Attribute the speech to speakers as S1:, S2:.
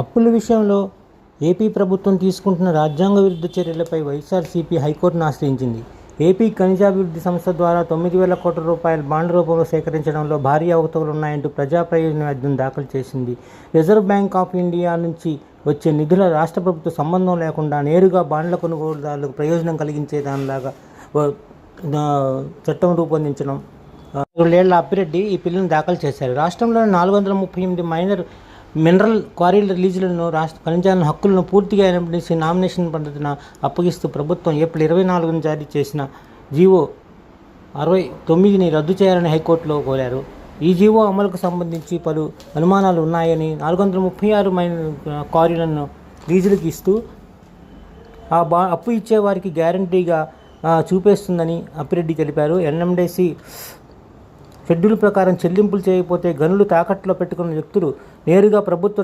S1: అప్పుల విషయంలో ఏపీ ప్రభుత్వం తీసుకుంటున్న రాజ్యాంగ విరుద్ధ చర్యలపై వైఎస్ఆర్సీపీ హైకోర్టును ఆశ్రయించింది. ఏపీ ఖనిజాభివృద్ధి సంస్థ ద్వారా తొమ్మిది వేల కోట్ల రూపాయల బాండ్ రూపంలో సేకరించడంలో భారీ అవతలు ఉన్నాయంటూ ప్రజా ప్రయోజన వ్యాజ్యం దాఖలు చేసింది. రిజర్వ్ బ్యాంక్ ఆఫ్ ఇండియా నుంచి వచ్చే నిధుల రాష్ట్ర ప్రభుత్వ సంబంధం లేకుండా నేరుగా బాండ్ల కొనుగోలుదారులకు ప్రయోజనం కలిగించే దానిలాగా చట్టం రూపొందించడం. రెండేళ్ళ అప్పిరెడ్డి ఈ పిల్లను దాఖలు చేశారు. రాష్ట్రంలోని నాలుగు వందల ముప్పై ఎనిమిది మైనర్ మినరల్ క్వారీల రిలీజులను రాష్ట్ర ఖనిజాలను హక్కులను పూర్తిగా ఎనబడిసి నామినేషన్ పద్ధతిన అప్పగిస్తూ ప్రభుత్వం ఏప్రిల్ ఇరవై నాలుగున జారీ చేసిన జీవో అరవై తొమ్మిదిని రద్దు చేయాలని హైకోర్టులో కోరారు. ఈ జీవో అమలుకు సంబంధించి పలు అనుమానాలు ఉన్నాయని నాలుగు వందల ముప్పై ఆరు మైన క్వారీలను లీజులకు ఇస్తూ ఆ బా అప్పు ఇచ్చేవారికి గ్యారంటీగా చూపేస్తుందని అప్పిరెడ్డి తెలిపారు. ఎన్ఎండిసి షెడ్యూల్ ప్రకారం చెల్లింపులు చేయకపోతే గనులు తాకట్టులో పెట్టుకున్న వ్యక్తులు నేరుగా ప్రభుత్వ